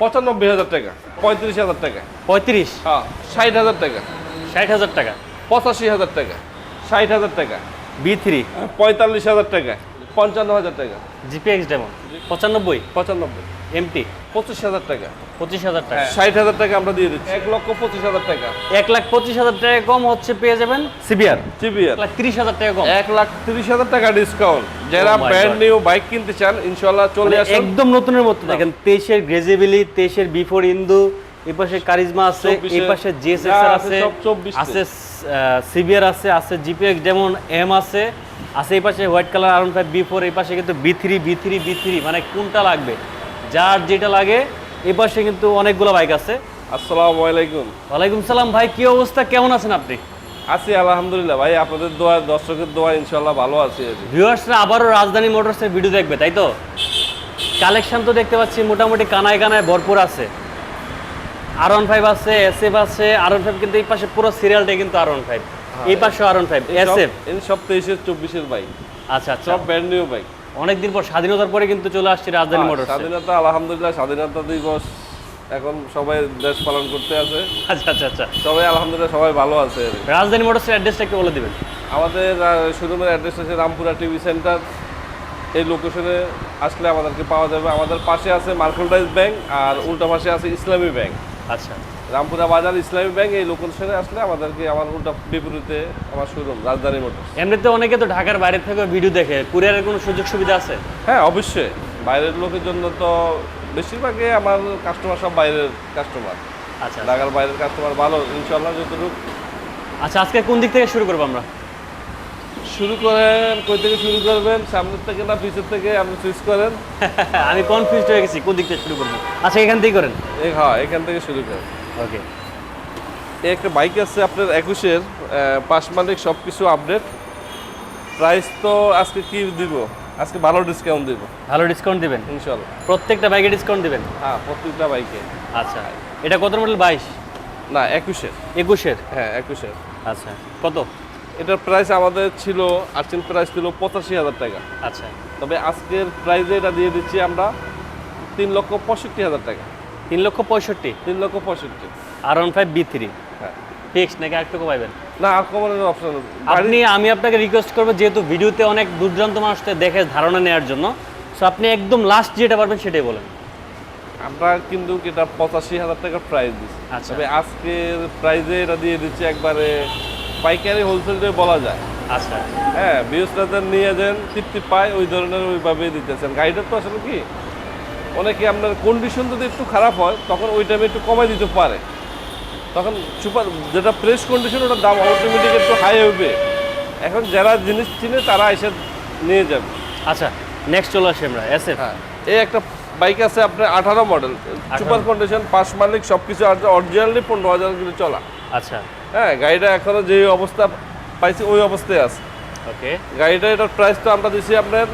পঁচানব্বই হাজার টাকা পঁয়ত্রিশ হাজার টাকা। পঁয়ত্রিশ? হ্যাঁ ষাট হাজার টাকা। ষাট হাজার টাকা? পঁচাশি হাজার টাকা ষাট হাজার টাকা। B three? পঁয়তাল্লিশ হাজার টাকা পঞ্চান্ন হাজার টাকা। জিপিএক্স ডেমন পঁচানব্বই? পঁচানব্বই। এমটি? পঁচিশ হাজার টাকা। পঁচিশ হাজার টাকা। ষাট হাজার টাকা আমরা দিয়ে দিচ্ছি। এক লক্ষ পঁচিশ হাজার টাকা। এক লাখ পঁচিশ হাজার টাকা কম হচ্ছে পেয়ে যাবেন সিবিআর। লাখ তিরিশ হাজার টাকা কম। এক লাখ তিরিশ হাজার টাকা ডিসকাউন্ট যারা Oh ব্র্যান্ড নিউ বাইক কিনতে চান ইনশাল্লাহ চলে মানে আসুন। একদম নতুনের মতো। দেখেন তেইশের গ্রেজেবিলি তেইশের বিফোর ইন্দু এই পাশে কারিজমা আছে এই 24 পাশে জিএসএস আছে আছে সব 24 তে। আছে সিবিআর আছে আছে জিপিএক্স যেমন এম আছে আছে এই পাশে white colour R one five B four এই পাশে কিন্তু B three B three B three মানে কোনটা লাগবে? যার যেটা লাগে এই পাশে কিন্তু অনেকগুলো বাইক আছে। আসসালামু আলাইকুম। ওয়ালাইকুম সালাম ভাই কি অবস্থা? কেমন আছেন আপনি? আছি আলহামদুলিল্লাহ ভাই আপনাদের দোয়া দর্শকের দোয়া ইনশাল্লাহ ভালো আছি ভিউয়ার্সরা আবারও রাজধানী মোটরসের ভিডিও দেখবে তাই তো? কালেকশন তো দেখতে পাচ্ছি মোটামুটি কানায় কানায় ভরপুর আছে। আর ওয়ান ফাইভ আছে এস এফ আছে আর ওয়ান ফাইভ কিন্তু এই পাশে পুরো সিরিয়ালটাই কিন্তু আর ওয়ান ফাইভ এই পাশে R one five S F সব তেইশের চব্বিশের বাইক। আচ্ছা আচ্ছা। সব ব্র্যান্ড নিউ বাইক অনেকদিন পর স্বাধীনতার পরে কিন্তু চলে আসছে রাজধানী মোটর স্বাধীনতা আলহামদুলিল্লাহ স্বাধীনতা দিবস এখন সবাই দেশ পালন করতে আছে। আচ্ছা আচ্ছা আচ্ছা। সবাই আলহামদুলিল্লাহ সবাই ভালো আছে। রাজধানী মোটরসের অ্যাড্রেসটা একটু বলে দেবেন। আমাদের শোরুমের অ্যাড্রেস আছে রামপুরা টিভি সেন্টার। এই লোকেশনে আসলে আমাদেরকে পাওয়া যাবে। আমাদের পাশে আছে মার্কেন্টাইজ ব্যাংক আর উল্টা পাশে আছে ইসলামী ব্যাংক। আচ্ছা। রামপুরা বাজার ইসলামী ব্যাংক এই লোকেশনে আসলে আমাদেরকে আমার উল্টা বিপরীতে আমার শোরুম রাজধানী মোটর এমনিতে অনেকে তো ঢাকার বাইরে থেকে ভিডিও দেখে। কুরিয়ারের কোনো সুযোগ সুবিধা আছে? হ্যাঁ অবশ্যই। বাইরের লোকের জন্য তো বেশিরভাগই আমার কাস্টমার সব বাইরের কাস্টমার আচ্ছা ঢাকার বাইরের কাস্টমার ভালো ইনশাল্লাহ যতটুকু। আচ্ছা আজকে কোন দিক থেকে শুরু করব আমরা? শুরু করেন কই থেকে শুরু করবেন? সামনের থেকে না পিছের থেকে আপনি চুজ করেন। আমি কনফিউজড হয়ে গেছি কোন দিক থেকে শুরু করব? আচ্ছা এখান থেকেই করেন। হ্যাঁ এখান থেকে শুরু করেন। ওকে। এই একটা বাইক আছে আপনার একুশের পাঁচ মালিক সব কিছু আপডেট প্রাইস তো আজকে কি দিব? আজকে ভালো ডিসকাউন্ট দিব। ভালো ডিসকাউন্ট দিবেন? ইনশাল্লাহ। প্রত্যেকটা বাইকে ডিসকাউন্ট দিবেন? হ্যাঁ প্রত্যেকটা বাইকে আচ্ছা। এটা কত মডেল বাইশ? না একুশের। একুশের? হ্যাঁ একুশের। আচ্ছা। কত? এটার প্রাইস আমাদের ছিল আর্চিন প্রাইস ছিল পঁচাশি হাজার টাকা। আচ্ছা। তবে আজকের প্রাইসে এটা দিয়ে দিচ্ছি আমরা তিন লক্ষ পঁয়ষট্টি হাজার টাকা। তিন লক্ষ পঁয়ষট্টি। তিন লক্ষ পঁয়ষট্টি। R one five B three. হ্যাঁ। ফিক্স নাকি আরেকটুকু পাইবেন না আর কমানোর অপশন আপনি আমি আপনাকে রিকোয়েস্ট করব যেহেতু ভিডিওতে অনেক দুর্দান্ত মানুষকে দেখে ধারণা নেওয়ার জন্য সো আপনি একদম লাস্ট যেটা পারবেন সেটাই বলেন। আমরা কিন্তু এটা পঁচাশি হাজার টাকার প্রাইস দিচ্ছি আচ্ছা। তবে আজকের প্রাইজে এটা দিয়ে দিচ্ছি একবারে পাইকারি হোলসেল রেটে বলা যায়। আচ্ছা। হ্যাঁ বৃহস্পতিবার নিয়ে যান তৃপ্তি পায় ওই ধরনের ওইভাবেই দিতেছেন। গাড়িটার তো আসলে কি? অনেকে আপনার কন্ডিশন যদি একটু খারাপ হয় তখন ওই টাইমে একটু কমাই দিতে পারে। তখন সুপার যেটা ফ্রেশ কন্ডিশন ওটার দাম অটোমেটিক একটু হাই হবে। এখন যারা জিনিস চিনে তারা এসে নিয়ে যাবে। আচ্ছা নেক্সট চলে আসি আমরা এস হ্যাঁ এই একটা বাইক আছে আপনার আঠারো মডেল সুপার কন্ডিশন পাঁচ মালিক সব কিছু অরিজিনালি পনেরো হাজার কিলো চলা। আচ্ছা। হ্যাঁ গাড়িটা এখনও যে অবস্থা পাইছি ওই অবস্থায় আছে। ওকে গাড়িটা এটার প্রাইস তো আমরা দিছি আপনার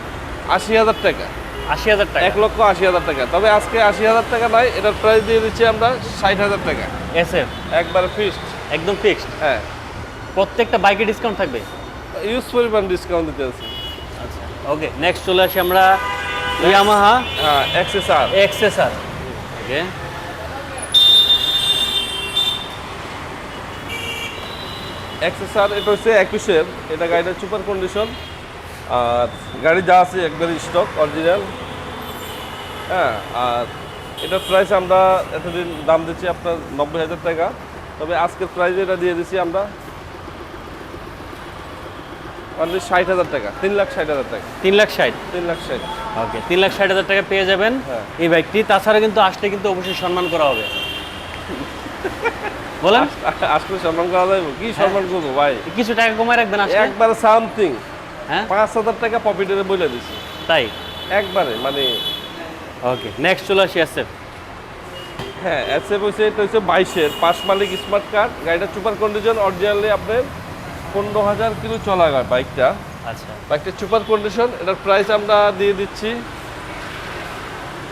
আশি হাজার টাকা। আশি হাজার টাকা। এক লক্ষ আশি হাজার টাকা। তবে আজকে আশি হাজার টাকা নয় এটার প্রাইস দিয়ে দিচ্ছি আমরা ষাট হাজার টাকা। এস এফ একবারে ফিক্সড একদম ফিক্সড হ্যাঁ। প্রত্যেকটা বাইকে ডিসকাউন্ট থাকবে? ইউজ পরিমাণ ডিসকাউন্ট দিতে আছে। আচ্ছা ওকে নেক্সট চলে আসি আমরা ইয়ামাহা হ্যাঁ এক্সেস আর এক্সেসার ওকে এক্সেস আর এটা হচ্ছে একুশের এটা গাড়িটার সুপার কন্ডিশন আর গাড়ি যা আছে একবারে স্টক অরিজিনাল হ্যাঁ আর এটার প্রাইস আমরা এতদিন দাম দিচ্ছি আপনার নব্বই হাজার টাকা। তবে আজকের প্রাইস এটা দিয়ে দিচ্ছি আমরা অনলি ষাট হাজার টাকা তিন লাখ ষাট হাজার টাকা। তিন লাখ ষাট? তিন লাখ ষাট। ওকে তিন লাখ ষাট হাজার টাকা পেয়ে যাবেন হ্যাঁ। এই বাইকটি তাছাড়া কিন্তু আসলে কিন্তু অবশ্যই সম্মান করা হবে। বলেন। আসলে সম্মান করা যাবে কি সম্মান করব ভাই? কিছু টাকা কমায় রাখবেন একবারে সামথিং হ্যাঁ? পাঁচ হাজার টাকা প্রফিটের বলে দিছি। তাই? একবারে মানে ওকে নেক্সট চলে আসি এসএফ হ্যাঁ এসএফ হচ্ছে এটা হচ্ছে বাইশের। পাঁচ মালিক স্মার্ট কার্ড গাড়িটা সুপার কন্ডিশন অরিজিনালি আপনার পনেরো হাজার কিলো চলা বাইকটা আচ্ছা। বাইকটা সুপার কন্ডিশন এটার প্রাইস আমরা দিয়ে দিচ্ছি।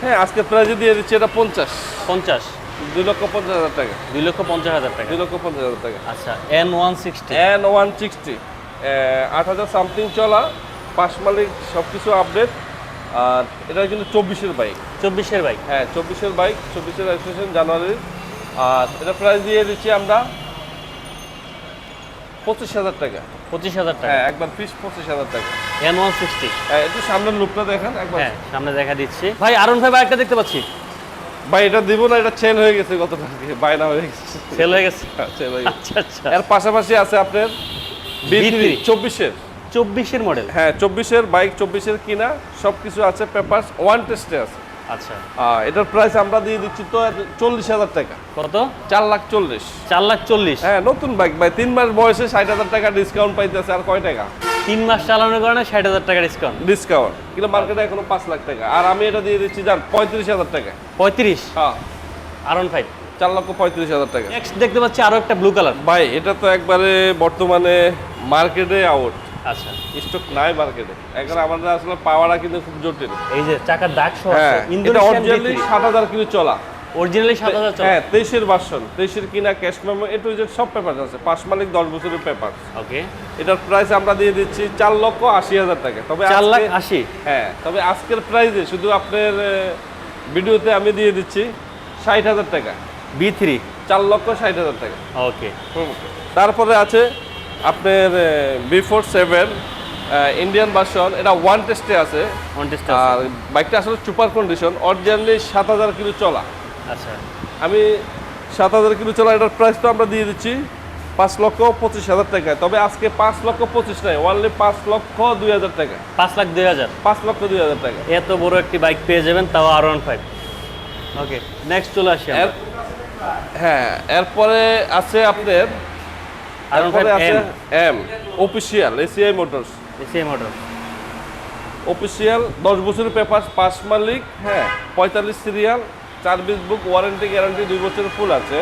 হ্যাঁ আজকে প্রাইসে দিয়ে দিচ্ছি এটা পঞ্চাশ। পঞ্চাশ? দুই লক্ষ পঞ্চাশ হাজার টাকা। দুই লক্ষ পঞ্চাশ হাজার টাকা। দুই লক্ষ পঞ্চাশ হাজার টাকা। আচ্ছা N one sixty N one sixty আট হাজার সামথিং চলা পাঁচ মালিক সব কিছু আপডেট আর এটা কিন্তু চব্বিশের বাইক চব্বিশের বাইক হ্যাঁ চব্বিশের বাইক চব্বিশের রেজিস্ট্রেশন জানুয়ারির আর এটা প্রাইস দিয়ে দিচ্ছি আমরা পঁচিশ হাজার টাকা। পঁচিশ হাজার টাকা? হ্যাঁ একবার ফিস পঁচিশ হাজার টাকা। এন ওয়ান সিক্সটি হ্যাঁ একটু সামনের লুকটা দেখেন একবার। হ্যাঁ সামনে দেখা দিচ্ছি। ভাই আরন ভাই বাইকটা দেখতে পাচ্ছি? ভাই এটা দিব না এটা চেল হয়ে গেছে গত বায়না হয়ে গেছে। সেল হয়ে গেছে? হ্যাঁ, হয়ে গেছে। আচ্ছা আচ্ছা। এর পাশাপাশি আছে আপনার B3 চব্বিশের। চব্বিশের মডেল হ্যাঁ চব্বিশের বাইক চব্বিশের কিনা সব কিছু আছে পেপারস ওয়ান টেস্টে আছে। আচ্ছা। এটার প্রাইস আমরা দিয়ে দিচ্ছি তো চল্লিশ হাজার টাকা। কত? চার লাখ চল্লিশ। চার লাখ চল্লিশ। হ্যাঁ নতুন বাইক ভাই তিন মাস বয়সে ষাট হাজার টাকা ডিসকাউন্ট পাইতেছে আর কয় টাকা? তিন মাস চালানোর কারণে ষাট হাজার টাকা ডিসকাউন্ট ডিসকাউন্ট কিন্তু মার্কেটে এখনও পাঁচ লাখ টাকা। আর আমি এটা দিয়ে দিচ্ছি জান পঁয়ত্রিশ হাজার টাকা। পঁয়ত্রিশ? হ্যাঁ। আরন ফাইভ চার লক্ষ পঁয়ত্রিশ হাজার টাকা। নেক্সট দেখতে পাচ্ছি আরও একটা ব্লু কালার ভাই এটা তো একবারে বর্তমানে মার্কেটে আউট আচ্ছা। স্টক নাই মার্কেটে এখন আমাদের আসলে পাওয়াটা কিন্তু খুব জটিল। এই যে চাকার দাগ সহ হ্যাঁ এটা অরিজিনালি সাত হাজার কিলো চলা। অরিজিনালি সাত হাজার হ্যাঁ তেইশের ভার্সন তেইশের কিনা cash memo A to Z সব পেপার আছে। পাঁচ মালিক দশ বছরের পেপার ওকে এটার প্রাইস আমরা দিয়ে দিচ্ছি চার লক্ষ আশি হাজার টাকা। তবে চার লাখ আশি। হ্যাঁ তবে আজকের প্রাইসে শুধু আপনার ভিডিওতে আমি দিয়ে দিচ্ছি ষাট হাজার টাকা। বি থ্রি চার লক্ষ ষাট হাজার টাকা। ওকে। তারপরে আছে আপনার B four seven Indian version এটা ওয়ান টেস্টে আছে। কন্টেস্ট আর বাইকটা আসলে সুপার কন্ডিশন অরিজিনালি সাত হাজার কিলো চলা। আচ্ছা। আমি সাত হাজার কিলো চলা এটার প্রাইস তো আমরা দিয়ে দিচ্ছি পাঁচ লক্ষ পঁচিশ হাজার টাকায়। তবে আজকে পাঁচ লক্ষ পঁচিশ নয় অনলি পাঁচ লক্ষ দুই হাজার টাকা পাঁচ লাখ দুই হাজার? পাঁচ লক্ষ দুই হাজার টাকা এত বড় একটি বাইক পেয়ে যাবেন তাও R one five okay next চলে আসি হ্যাঁ এরপরে আছে আপনার এরপরে আছে M official ACI Motors ACM order official দশ বছরের পেপার পাঁচ মালিক হ্যাঁ পঁয়তাল্লিশ সিরিয়াল বিশ বুক ওয়ারেন্টি গ্যারান্টি দুই বছরের ফুল আছে।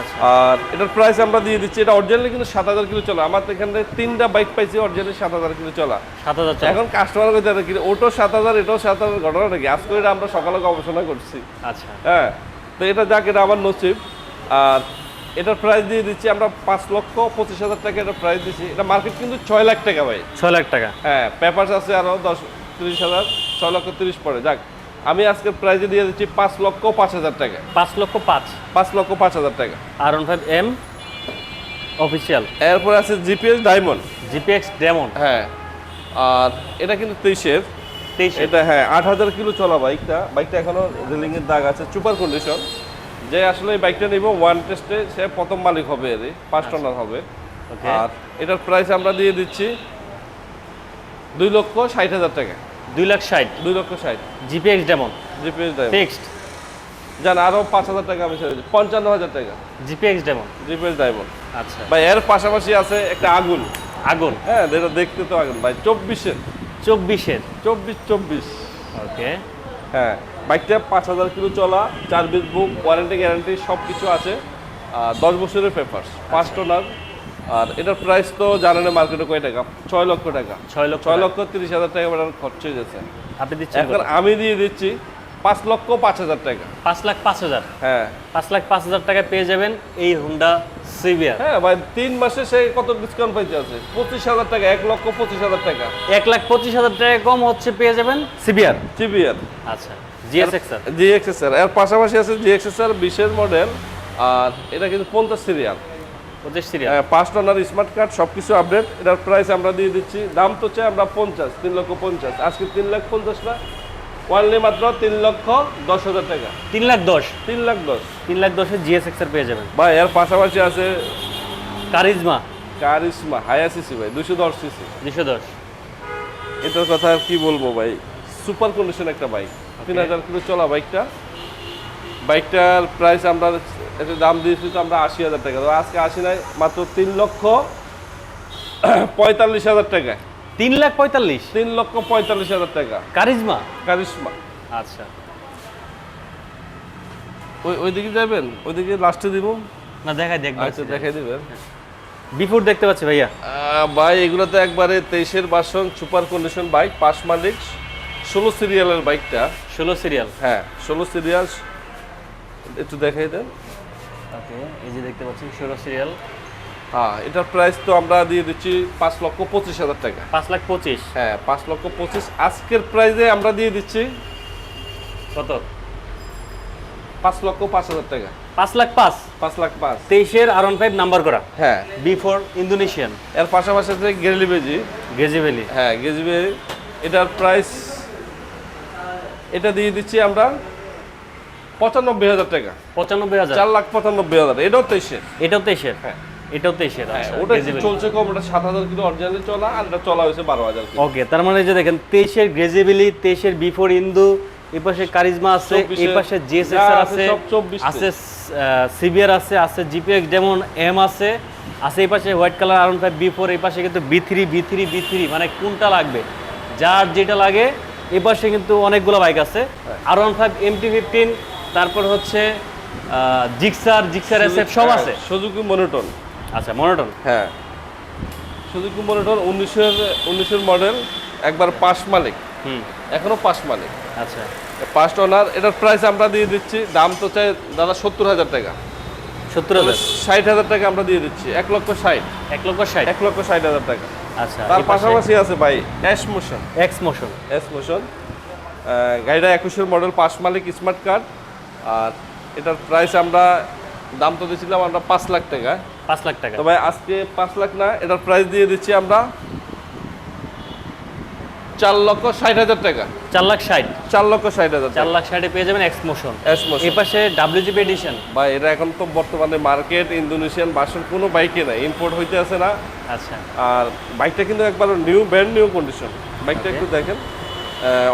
আচ্ছা। আর এটার প্রাইস আমরা দিয়ে দিচ্ছি এটা অরিজিনালি কিন্তু সাত হাজার কিলো চলা। আমার এখানে তিনটা বাইক পাইছি অরিজিনালি সাত হাজার কিলো চলা। সাত হাজার এখন কাস্টমার কইতে কি ওটো সাত হাজার এটাও সাত হাজার ঘটনা নাকি আজকে এটা আমরা সকালে গবেষণা করছি। আচ্ছা। হ্যাঁ তো এটা যাক এটা আমার নসিব। আর এটার প্রাইস দিয়ে দিচ্ছি আমরা পাঁচ লক্ষ পঁচিশ হাজার টাকা এটা প্রাইস দিচ্ছি। এটা মার্কেট কিন্তু ছয় লাখ টাকা ভাই। ছয় লাখ টাকা। হ্যাঁ পেপারস আছে আরও দশ তিরিশ হাজার ছয় লক্ষ তিরিশ পড়ে যাক আমি আজকে প্রাইজে দিয়ে দিচ্ছি পাঁচ লক্ষ পাঁচ হাজার টাকা। পাঁচ লক্ষ পাঁচ। পাঁচ লক্ষ পাঁচ হাজার টাকা। R one five M official এরপরে আছে জিপিএস ডায়মন্ড জিপিএক্স ডায়মন্ড হ্যাঁ আর এটা কিন্তু তেইশের। তেইশ এটা হ্যাঁ আট হাজার কিলো চলা বাইকটা। বাইকটা এখনও রেলিং এর দাগ আছে সুপার কন্ডিশন। যে আসলে এই বাইকটা নিব ওয়ান টেস্টে সে প্রথম মালিক হবে এর পাঁচ টনার হবে। আর এটার প্রাইস আমরা দিয়ে দিচ্ছি দুই লক্ষ ষাট হাজার টাকা। দুই লাখ ষাট। দুই লক্ষ ষাট। জিপিএক্স ডেমন জিপিএস ফিক্সড জান আরও পাঁচ হাজার টাকা আমি ছেড়ে পঞ্চান্ন হাজার টাকা। জিপিএক্স ডেমন জিপিএস ডায়মন্ড আচ্ছা। ভাই এর পাশাপাশি আছে একটা আগুন। আগুন। হ্যাঁ যেটা দেখতে তো আগুন। ভাই চব্বিশের। চব্বিশের। চব্বিশ চব্বিশ। ওকে। হ্যাঁ বাইকটা পাঁচ হাজার কিলো চলা চার বিশ বুক ওয়ারেন্টি গ্যারান্টি সব কিছু আছে দশ বছরের পেপার পাঁচ টোনার। আর এটার প্রাইস তো জানেন মার্কেটে কয় টাকা? ছয় লক্ষ টাকা। ছয় লক্ষ ছয় লক্ষ তিরিশ হাজার টাকা খরচ হয়ে যাচ্ছে। আপনি দিচ্ছেন এখন আমি দিয়ে দিচ্ছি পাঁচ লক্ষ পাঁচ হাজার টাকা। পাঁচ লাখ পাঁচ হাজার? হ্যাঁ। পাঁচ লাখ পাঁচ হাজার টাকা পেয়ে যাবেন এই হুন্ডা সিভিয়ার হ্যাঁ ভাই তিন মাসে সে কত ডিসকাউন্ট পাইতে আছে? পঁচিশ হাজার টাকা এক লক্ষ পঁচিশ হাজার টাকা। এক লাখ পঁচিশ হাজার টাকা কম হচ্ছে পেয়ে যাবেন সিভিয়ার সিবিআর আচ্ছা জিএক্সএসআর এর? পাশাপাশি আছে জিএক্সএসআর বিশের মডেল আর এটা কিন্তু পঞ্চাশ সিরিয়াল হ্যাঁ, পাঁচ টনার স্মার্ট কার্ড সব কিছু আপডেট এটার প্রাইস আমরা দিয়ে দিচ্ছি। দাম তো চাই আমরা পঞ্চাশ তিন লক্ষ পঞ্চাশ। আজকে তিন লাখ পঞ্চাশ না? ওয়ানলি মাত্র তিন লক্ষ দশ হাজার টাকা। তিন লাখ দশ। তিন লাখ দশ। তিন লাখ দশে জিএসএক্স এর পেয়ে যাবেন। ভাই এর পাশাপাশি আছে কারিজমা। কারিশমা হায়া সিসি ভাই দুশো দশ সিসি। দুশো দশ। এটার কথা কি বলব ভাই সুপার কন্ডিশন একটা বাইক। তিন হাজার কিলো চলা বাইকটা। বাইকটার প্রাইস আমরা একটা দাম দিয়েছি তো আমরা আশি হাজার টাকা। আজকে আশি নাই মাত্র তিন লক্ষ পঁয়তাল্লিশ হাজার টাকা তিন লাখ পঁয়তাল্লিশ। তিন লক্ষ পঁয়তাল্লিশ হাজার টাকা। কারিজমা? কারিশমা আচ্ছা। ওই ওইদিকে যাবেন? ওইদিকে লাস্টে দিব? না দেখাই দেখবেন আচ্ছা দেখাই দিবেন। বিফোর দেখতে পাচ্ছি ভাইয়া। ভাই এগুলো তো একবারে তেইশের বাসন সুপার কন্ডিশন বাইক পাঁচ মালিক। ষোলো সিরিয়ালের বাইকটা ষোলো সিরিয়াল হ্যাঁ ষোলো সিরিয়াল একটু দেখাই দেন। ওকে এই যে দেখতে পাচ্ছি ষোলো সিরিয়াল হ্যাঁ এটার প্রাইস তো আমরা দিয়ে দিচ্ছি পাঁচ লক্ষ পঁচিশ হাজার টাকা। পাঁচ লাখ পঁচিশ? হ্যাঁ পাঁচ লক্ষ পঁচিশ। আজকের প্রাইজে আমরা দিয়ে দিচ্ছি কত? পাঁচ লক্ষ পাঁচ হাজার টাকা। পাঁচ লাখ পাঁচ? পাঁচ লাখ পাঁচ। তেইশের আর ফাইভ নাম্বার করা? হ্যাঁ। বি ফোর ইন্দোনেশিয়ান এর পাশাপাশি আছে গেরলি বেজি গেজিভ্যালি হ্যাঁ গেজবে এটার প্রাইস এটা দিয়ে দিচ্ছি আমরা পঁচানব্বই হাজার টাকা। পঁচানব্বই হাজার। চার লাখ পঁচানব্বই হাজার। এটাও তেইশে এটাও তেইশের? হ্যাঁ। এটাও হ্যাঁ ওটা চলছে কম ওটা সাত হাজার কিলো অরিজিনালি চলা আর এটা চলা হয়েছে বারো হাজার ওকে তার মানে যে দেখেন তেইশের গ্রেজেবিলি তেইশের বিফোর ইন্দু এই পাশে কারিজমা আছে এই চব্বিশের পাশে জিএসএস আছে আছে সিবিআর আছে আছে জিপিএক্স যেমন এম আছে আছে এই পাশে হোয়াইট কালার আর ফাইভ বি ফোর এই পাশে কিন্তু B three B three B three মানে কোনটা লাগবে? যার যেটা লাগে এই পাশে কিন্তু অনেকগুলো বাইক আছে। R one five MT fifteen তারপর হচ্ছে জিক্সার জিক্সার এস সব আছে। সুজুকি মনোটন আচ্ছা মনোটন হ্যাঁ। সুজুকি মনোটন উনিশের উনিশের মডেল একবার পাস মালিক। হুম। এখনও পাস মালিক। আচ্ছা। পাঁচ ওনার এটার প্রাইস আমরা দিয়ে দিচ্ছি দাম তো চাই দাদা সত্তর হাজার টাকা। সত্তর হাজার? ষাট হাজার টাকা আমরা দিয়ে দিচ্ছি এক লক্ষ ষাট। এক লক্ষ ষাট? এক লক্ষ ষাট হাজার টাকা। আচ্ছা তার পাশাপাশি আছে ভাই ash motion X motion S motion গাড়িটা একুশের মডেল পাঁচ মালিক স্মার্ট কার্ড আর এটার প্রাইস আমরা দাম তো দিয়েছিলাম আমরা পাঁচ লাখ টাকা। পাঁচ লাখ টাকা। তবে আজকে পাঁচ লাখ না এটার প্রাইস দিয়ে দিচ্ছি আমরা চার লক্ষ ষাট হাজার টাকা। চার লাখ ষাট। চার লক্ষ ষাট হাজার চার লাখ ষাটে পেয়ে যাবেন এক্স মোশন এস মোশন এই পাশে ডাব্লিউজিপি এডিশন বা এটা এখন তো বর্তমানে মার্কেট ইন্দোনেশিয়ান বাসন কোনো বাইকে নাই ইম্পোর্ট হইতে আছে না। আচ্ছা। আর বাইকটা কিন্তু একবার নিউ ব্র্যান্ড নিউ কন্ডিশন বাইকটা একটু দেখেন।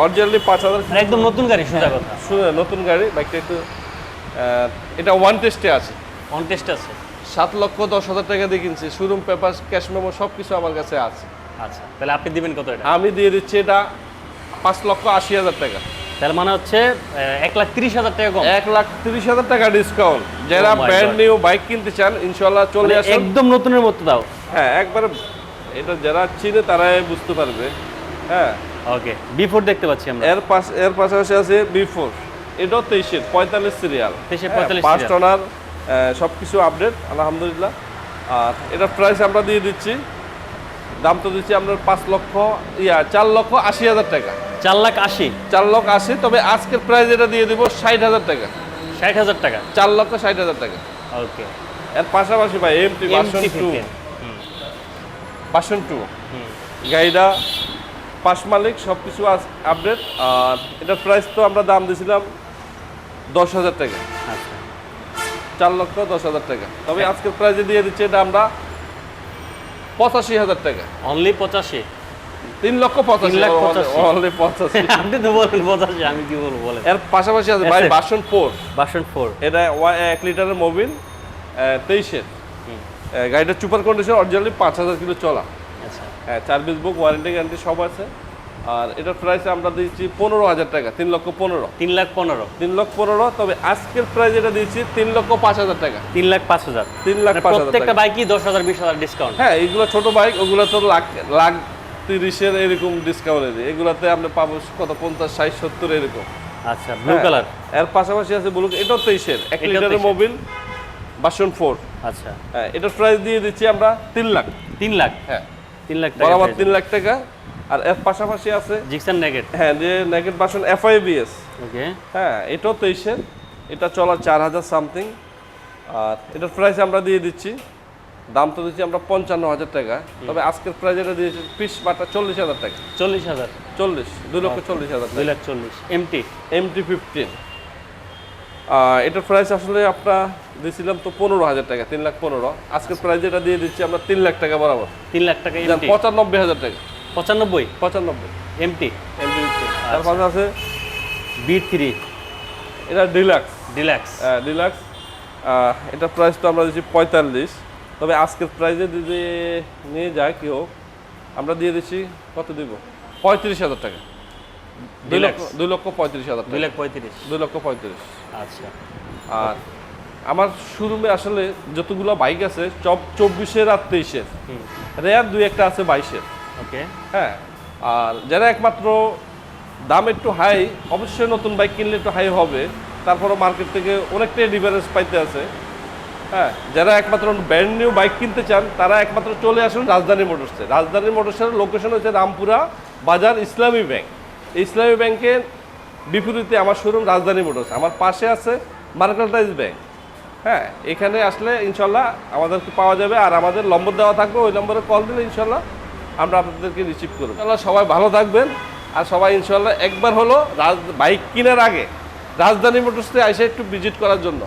অরিজিনালি পাঁচ হাজার মানে একদম নতুন গাড়ি সোজা কথা। শুনে নতুন গাড়ি বাইকটা একটু এটা ওয়ান টেস্টে আছে। ওয়ান টেস্ট আছে। সাত লক্ষ দশ হাজার টাকা দিয়ে কিনছি শোরুম পেপার ক্যাশ মেমো সব কিছু আমার কাছে আছে। আচ্ছা তাহলে আপনি দিবেন কত এটা? আমি দিয়ে দিচ্ছি এটা পাঁচ লক্ষ আশি হাজার টাকা। তার মানে হচ্ছে এক লাখ তিরিশ হাজার টাকা কম। এক লাখ তিরিশ হাজার টাকা ডিসকাউন্ট যারা ব্র্যান্ড নিউ বাইক কিনতে চান ইনশাল্লাহ চলে মানে আসুন। একদম নতুনের মতো দাও। হ্যাঁ একবার এটা যারা চিনে তারাই বুঝতে পারবে। হ্যাঁ। ওকে বিফোর দেখতে পাচ্ছি আমরা। এর পাশ এর পাশাপাশি আছে বি ফোর এটাও তেইশের পঁয়তাল্লিশ সিরিয়াল 23 45 পাঁচ টনার সব কিছু আপডেট আলহামদুলিল্লাহ। আর এটার প্রাইস আমরা দিয়ে দিচ্ছি। দাম তো দিচ্ছি আমরা পাঁচ লক্ষ ইয়া চার লক্ষ আশি হাজার টাকা। চার লাখ আশি। চার লক্ষ আশি তবে আজকের প্রাইস এটা দিয়ে দিব ষাট হাজার টাকা। ষাট হাজার টাকা? চার লক্ষ ষাট হাজার টাকা। ওকে। এর পাশাপাশি ভাই এমটি বাসন এমটি টু ফিফটিন টু গাড়িটা পাঁচ মালিক সব কিছু আপডেট আর এটার প্রাইস তো আমরা দাম দিয়েছিলাম দশ হাজার টাকা। আচ্ছা। চার লক্ষ দশ হাজার টাকা। তবে আজকের প্রাইজে দিয়ে দিচ্ছে এটা আমরা পঁচাশি হাজার টাকা। অনলি পঁচাশি? তিন লক্ষ পঁচাশি। লাখ অনলি পঁচাশি। আপনি তো বলেন পঁচাশি আমি কি বলব বলেন। এর পাশাপাশি আছে ভাই বাসন ফোর। বাসন ফোর। এটা এক লিটারের মোবিল তেইশের। গাড়িটা সুপার কন্ডিশন অরিজিনালি পাঁচ হাজার কিলো চলা। আচ্ছা। হ্যাঁ সার্ভিস বুক ওয়ারেন্টি গ্যারান্টি সব আছে। আর এটার প্রাইস আমরা দিয়েছি পনেরো হাজার টাকা তিন লক্ষ পনেরো। তিন লাখ পনেরো। তিন লক্ষ পনেরো তবে আজকের প্রাইস এটা দিয়েছি তিন লক্ষ পাঁচ হাজার টাকা। তিন লাখ পাঁচ হাজার। তিন লাখ মানে পাঁচ হাজার প্রত্যেকটা বাইকই দশ হাজার বিশ হাজার ডিসকাউন্ট হ্যাঁ এইগুলো ছোট বাইক ওগুলো তো লাখ লাখ তিরিশের এরকম ডিসকাউন্ট দিই। এগুলাতে আপনি পাবো কত পঞ্চাশ ষাট সত্তর এরকম। আচ্ছা ব্লু হ্যাঁ। কালারের পাশাপাশি আছে ব্লু এটাও তেইশের এক লিটারের মোবিল বাসন ফোর আচ্ছা। হ্যাঁ এটার প্রাইস দিয়ে দিচ্ছি আমরা তিন লাখ। তিন লাখ? হ্যাঁ। তিন লাখ টাকা বরাবর তিন লাখ টাকা। আর এর পাশাপাশি আছে জিক্সান নেগেট হ্যাঁ যে নেকেট বাসন এফআইবিএস ওকে হ্যাঁ এটাও তেইশের। এটা চলা চার হাজার সামথিং আর এটার প্রাইস আমরা দিয়ে দিচ্ছি। দাম তো দিচ্ছি আমরা পঞ্চান্ন হাজার টাকা। তবে আজকের প্রাইস এটা দিয়েছি পিস বাটা চল্লিশ হাজার টাকা। চল্লিশ হাজার। চল্লিশ দুই লক্ষ চল্লিশ হাজার দুই লাখ চল্লিশ। এমটি এমটি ফিফটিন এটার প্রাইস আসলে আপনার দিয়েছিলাম তো পনেরো হাজার টাকা তিন লাখ পনেরো। আজকের প্রাইস যেটা দিয়ে দিচ্ছি আমরা তিন লাখ টাকা বরাবর। তিন লাখ টাকা পঁচানব্বই হাজার টাকা। পঁচানব্বই? পঁচানব্বই। এমটি। এমটি ফিফটিন তার পাশে আছে বি থ্রি। এটা ডিলাক্স। ডিলাক্স। ডিলাক্স। এটার প্রাইস তো আমরা দিচ্ছি পঁয়তাল্লিশ। তবে আজকের প্রাইসে যদি নিয়ে যায় কেউ আমরা দিয়ে দিচ্ছি কত দিব? পঁয়ত্রিশ হাজার টাকা। দুই লক্ষ দুই লক্ষ পঁয়ত্রিশ হাজার দুই লাখ পঁয়ত্রিশ। দুই লক্ষ পঁয়ত্রিশ। আচ্ছা। আর আমার শোরুমে আসলে যতগুলো বাইক আছে সব চব্বিশের আর তেইশের। রেয়ার দুই একটা আছে বাইশের। ওকে। হ্যাঁ আর যারা একমাত্র দাম একটু হাই, অবশ্যই নতুন বাইক কিনলে একটু হাই হবে। তারপরও মার্কেট থেকে অনেকটাই ডিফারেন্স পাইতে আছে। হ্যাঁ যারা একমাত্র ব্র্যান্ড নিউ বাইক কিনতে চান, তারা একমাত্র চলে আসুন রাজধানী মোটরসে রাজধানী মোটরসের লোকেশন হচ্ছে রামপুরা বাজার ইসলামী ব্যাংক। ইসলামী ব্যাংকের বিপরীতে আমার শোরুম রাজধানী মোটরস আমার পাশে আছে মার্কেটাইজ ব্যাংক হ্যাঁ এখানে আসলে ইনশাল্লাহ আমাদেরকে পাওয়া যাবে। আর আমাদের নম্বর দেওয়া থাকবে, ওই নম্বরে কল দিলে ইনশাল্লাহ আমরা আপনাদেরকে রিসিভ করব। ইনশাল্লাহ সবাই ভালো থাকবেন। আর সবাই ইনশাল্লাহ একবার হলো রাজ বাইক কেনার আগে রাজধানী মোটরসে এসে একটু ভিজিট করার জন্য।